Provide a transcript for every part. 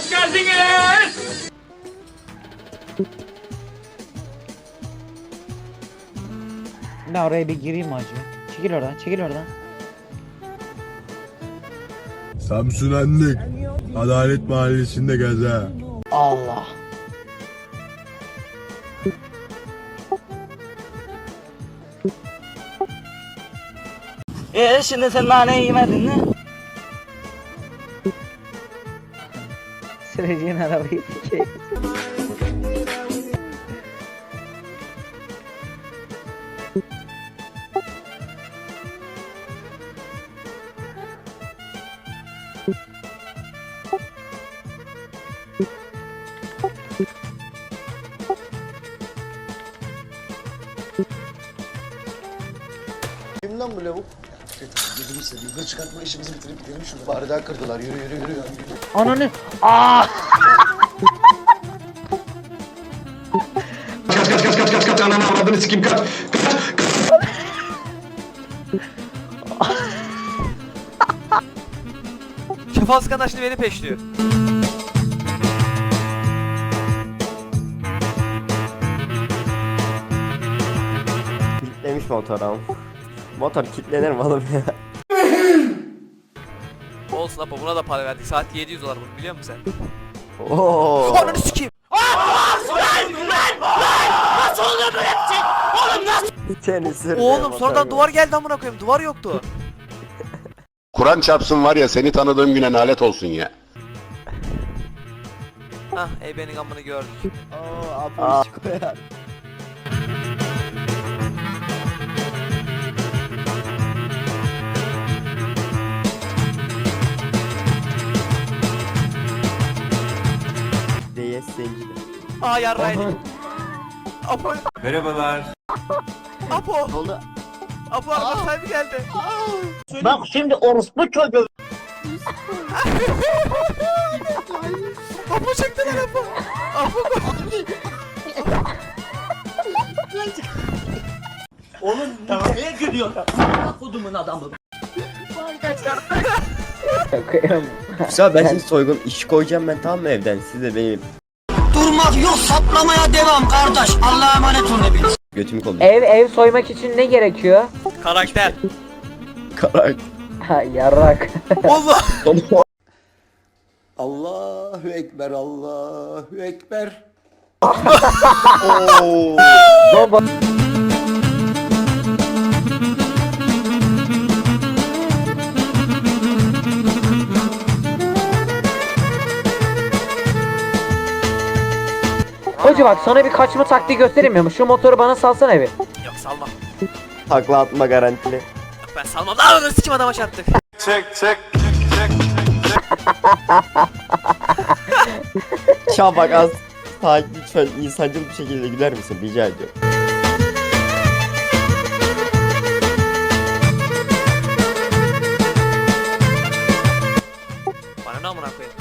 Hoş geldiniz. Ne oraya bir gireyim acı? Çekil oradan, çekil oradan. Samsun Anlık. Adalet Mahallesi'nde geze. Allah. Ee şimdi sen nane yemedin mi? Süreceğin arabayı sikeyim. Kim lan bu lavuk? Gözümü seveyim. Yukarı çıkartma işimizi bitirip gidelim şurada. Bari daha kırdılar. Yürü yürü yürü. Ananı. Aa! Şafak arkadaşlı beni peşliyor. Kilitlemiş motor ama. Motor kilitlenir mi oğlum ya? Olsun Apo buna da para verdik. Saat 700 dolar bunu biliyor musun sen? Oo. Ananı sikeyim. Seni sürüyor Oğlum motor sonradan duvar geldi amına koyayım. Duvar yoktu. Kur'an çarpsın var ya seni tanıdığım güne nalet olsun ya. Hah ebenin amını gördük. Oo, Apo hiç koyar. Aa yarraydı. Apo. Merhabalar. Apo. Oldu. Apo araba sahibi geldi. Bak şimdi orospu çocuğu. Apo çektiler Apo. Apo. Neye gülüyorsun? Kodumun adamı. Bakıyorum. Güzel ben sizi soygun iş koyacağım ben tamam mı evden siz de benim Durmak yok saplamaya devam kardeş. Allah'a emanet olun hepiniz. götümü kolluyor. Ev ev soymak için ne gerekiyor? Karakter. Karar. Ha yarrak. Allah. Allahu Ekber, Allahu Ekber. Baba. Hoca bak sana bir kaçma taktiği göstereyim mi? Şu motoru bana salsana bir. Yok salmam. Takla atma garantili. Yok ben salmam. Lan ananı sikim adama çarptık. Şafak az sakin lütfen insancıl bir şekilde güler misin rica ediyorum. Bana ne amına koyayım.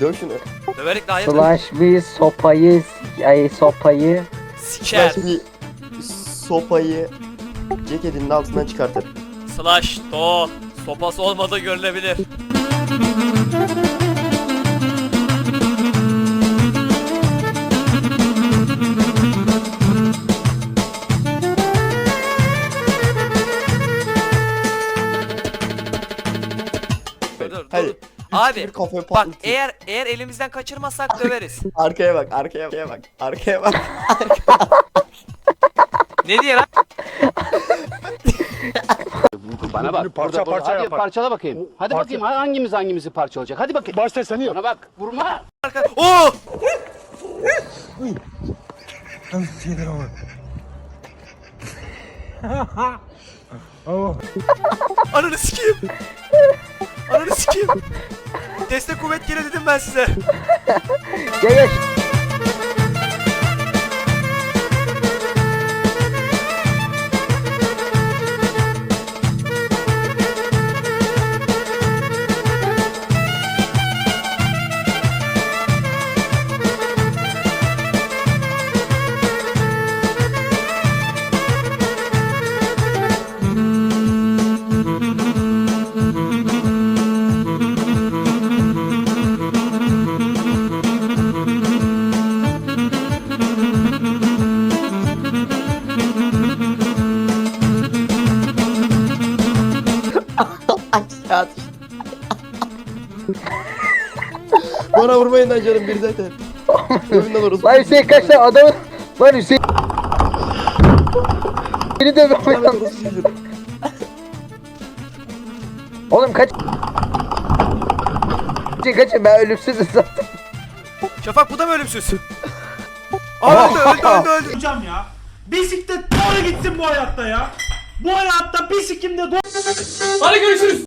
Döv şunu. Döverik de hayırdır. Slash bir sopayı, ay sopayı. Siker. Slash bir sopayı ceketinin altından çıkartır. Slash to. Sopası olmadığı görülebilir. Dur dur Hadi. Abi Bir kafayı bak patlatayım. eğer eğer elimizden kaçırmazsak döveriz. Arkaya bak, arkaya, arkaya bak, arkaya bak. ne diye lan? Bana bak. Parça parça Hadi parçala bakayım. Hadi bakayım hangimiz hangimizi parçalayacak. Hadi bakayım. Başta seni yap. Bana bak. Vurma. Arka- Oo! Ananı sikeyim. Ananı sikeyim. Destek kuvvet gele dedim ben size. Gel gel. At. Bana vurmayın lan canım bir zaten. Evinden orası. Lan Hüseyin kaç tane adamı... Lan Hüseyin... Beni de Ahmet orası. Oğlum kaç... Kaçın kaçın ben ölümsüzüm zaten. Şafak bu da mı ölümsüz? Aa öldü öldü öldü öldü. Hocam ya. Bisiklet doğru gitsin bu hayatta ya. Bu hayatta bisikimde doğru... Hadi görüşürüz.